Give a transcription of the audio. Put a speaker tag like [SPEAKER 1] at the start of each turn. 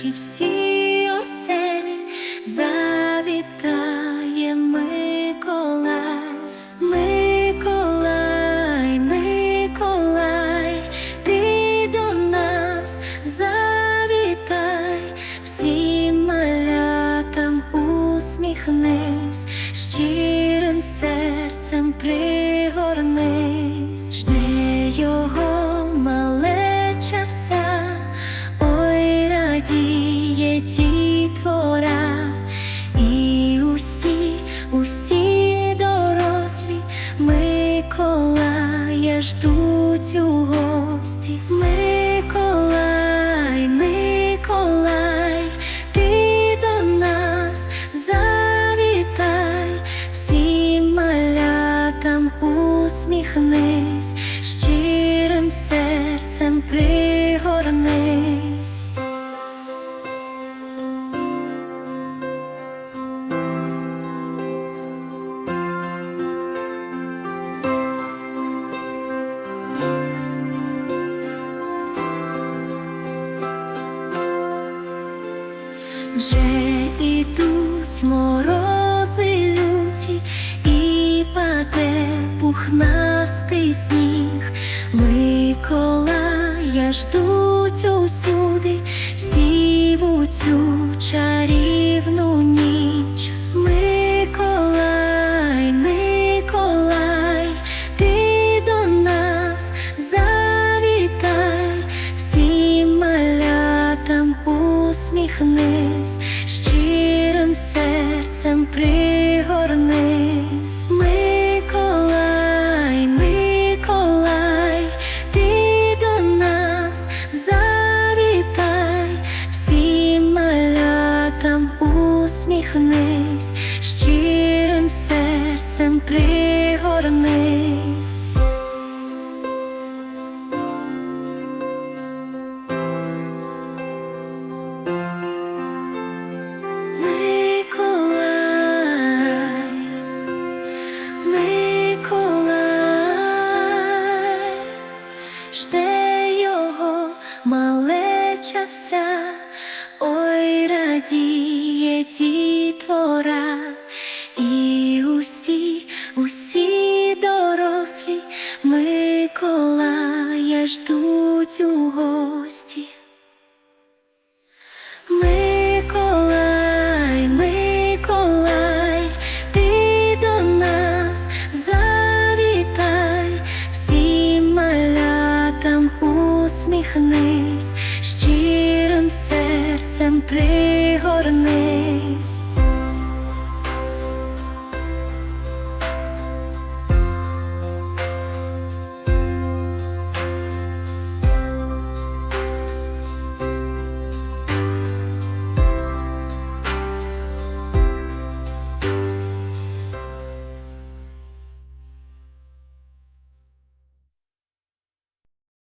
[SPEAKER 1] наші всі оселі завітає Миколай, Миколай, Миколай, ти до нас завітай, всім малятам усміхнись, щирим серцем пригорнись, Миколая ждуть у гості. Миколай, Миколай, ти до нас завітай, всім малятам усміхнись, Вже ідуть морози люті, і паде пухнастий сніг, Миколая ждуть усміхнись, щирим серцем пригорнись. Миколай, Миколай, ти до нас завітай, всім усміхнись, щирим серцем пригорнись. Малеча вся, ой, радіє дітвора, і усі, усі дорослі Миколая ждуть у гості. Миколай, Миколай, ти до нас завітай, всім малятам усміхнись, щирим серцем пригорнись.